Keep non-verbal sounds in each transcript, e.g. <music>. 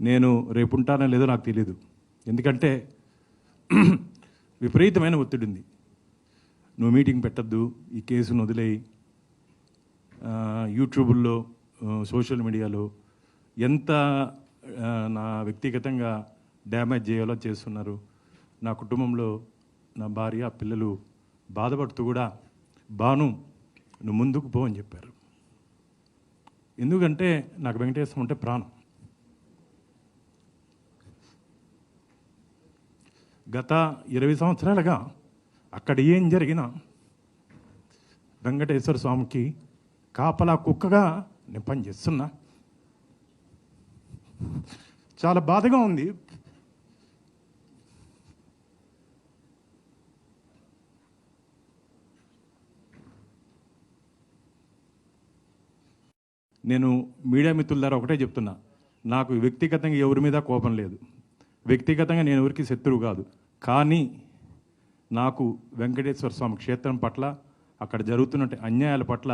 నేను రేపు ఉంటానో లేదో నాకు తెలియదు ఎందుకంటే <clears throat> విపరీతమైన ఒత్తిడి ఉంది. నువ్వు మీటింగ్ పెట్టద్దు ఈ కేసును వదిలేయి. యూట్యూబుల్లో సోషల్ మీడియాలో ఎంత నా వ్యక్తిగతంగా డ్యామేజ్ చేయాలో చేస్తున్నారు. నా కుటుంబంలో నా భార్య పిల్లలు బాధపడుతూ కూడా బాను నువ్వు ముందుకు పో అని చెప్పారు. ఎందుకంటే నాకు వెంకటేశ్వరం అంటే ప్రాణం. గత ఇరవై సంవత్సరాలుగా అక్కడ ఏం జరిగినా వెంకటేశ్వర స్వామికి కాపలా కుక్కగా నేను పనిచేస్తున్నా. చాలా బాధగా ఉంది. నేను మీడియా మిత్రుల ద్వారా ఒకటే చెప్తున్నా నాకు వ్యక్తిగతంగా ఎవరి మీద కోపం లేదు. వ్యక్తిగతంగా నేను ఎవరికి శత్రువు కాదు. కానీ నాకు వెంకటేశ్వర స్వామి క్షేత్రం పట్ల అక్కడ జరుగుతున్న అన్యాయాల పట్ల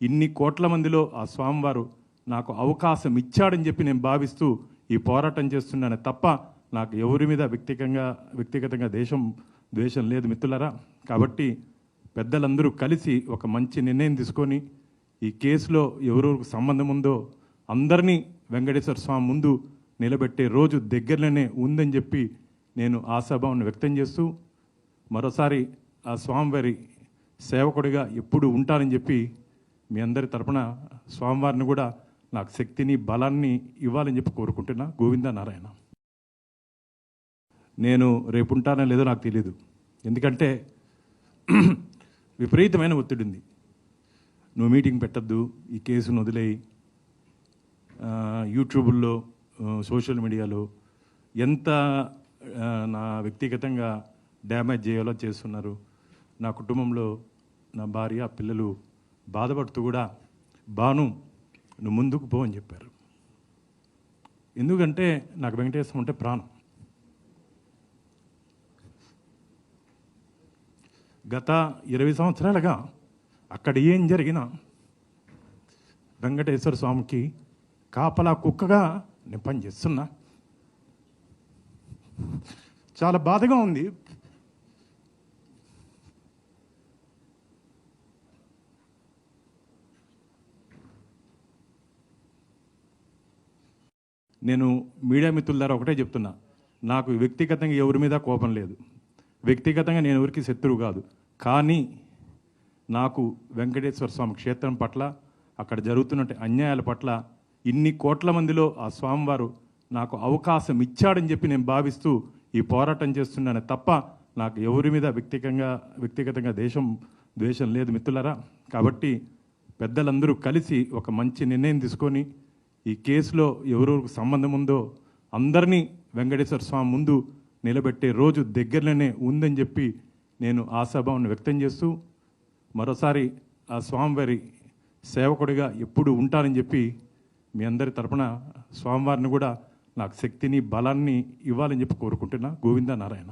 ఇన్ని కోట్ల మందిలో ఆ స్వామివారు నాకు అవకాశం ఇచ్చాడని చెప్పి నేను భావిస్తూ ఈ పోరాటం చేస్తున్నాను తప్ప నాకు ఎవరి మీద వ్యక్తిగతంగా వ్యక్తిగతంగా దేశం ద్వేషం లేదు మిత్రులరా. కాబట్టి పెద్దలందరూ కలిసి ఒక మంచి నిర్ణయం తీసుకొని ఈ కేసులో ఎవరెవరికి సంబంధం ఉందో అందరినీ వెంకటేశ్వర స్వామి ముందు నిలబెట్టే రోజు దగ్గరలోనే ఉందని చెప్పి నేను ఆశాభావాన్ని వ్యక్తం చేస్తూ మరోసారి ఆ స్వామివారి సేవకుడిగా ఎప్పుడు ఉంటానని చెప్పి మీ అందరి తరపున స్వామివారిని కూడా నాకు శక్తిని బలాన్ని ఇవ్వాలని చెప్పి కోరుకుంటున్నా. గోవింద నారాయణ. నేను రేపు ఉంటానో లేదో నాకు తెలియదు ఎందుకంటే విపరీతమైన ఒత్తిడి ఉంది. నువ్వు మీటింగ్ పెట్టద్దు ఈ కేసును వదిలేయి. యూట్యూబుల్లో సోషల్ మీడియాలో ఎంత నా వ్యక్తిగతంగా డ్యామేజ్ చేయాలో చేస్తున్నారు. నా కుటుంబంలో నా భార్య పిల్లలు బాధపడుతూ కూడా బాను నువ్వు ముందుకు పో అని చెప్పారు. ఎందుకంటే నాకు వెంకటేశ్వరం అంటే ప్రాణం. గత ఇరవై సంవత్సరాలుగా అక్కడ ఏం జరిగినా వెంకటేశ్వర స్వామికి కాపలా కుక్కగా నేను పనిచేస్తున్నా చాలా బాధగా ఉంది. నేను మీడియా మిత్రుల ద్వారా ఒకటే చెప్తున్నా. నాకు వ్యక్తిగతంగా ఎవరి మీద కోపం లేదు. వ్యక్తిగతంగా నేను ఎవరికి శత్రువు కాదు. కానీ నాకు వెంకటేశ్వర స్వామి క్షేత్రం పట్ల అక్కడ జరుగుతున్న అన్యాయాల పట్ల ఇన్ని కోట్ల మందిలో ఆ స్వామివారు నాకు అవకాశం ఇచ్చాడని చెప్పి నేను భావిస్తూ ఈ పోరాటం చేస్తున్నాను తప్ప నాకు ఎవరి మీద వ్యక్తిగతంగా వ్యక్తిగతంగా దేశం ద్వేషం లేదు మిత్రులరా. కాబట్టి పెద్దలందరూ కలిసి ఒక మంచి నిర్ణయం తీసుకొని ఈ కేసులో ఎవరెవరికి సంబంధం ఉందో అందరినీ వెంకటేశ్వర స్వామి ముందు నిలబెట్టే రోజు దగ్గరలోనే ఉందని చెప్పి నేను ఆశాభావం వ్యక్తం చేస్తూ మరోసారి ఆ స్వామివారి సేవకుడిగా ఎప్పుడు ఉంటానని చెప్పి మీ అందరి తరపున స్వామివారిని కూడా నాకు శక్తిని బలాన్ని ఇవ్వాలని చెప్పి కోరుకుంటున్నా. గోవింద నారాయణ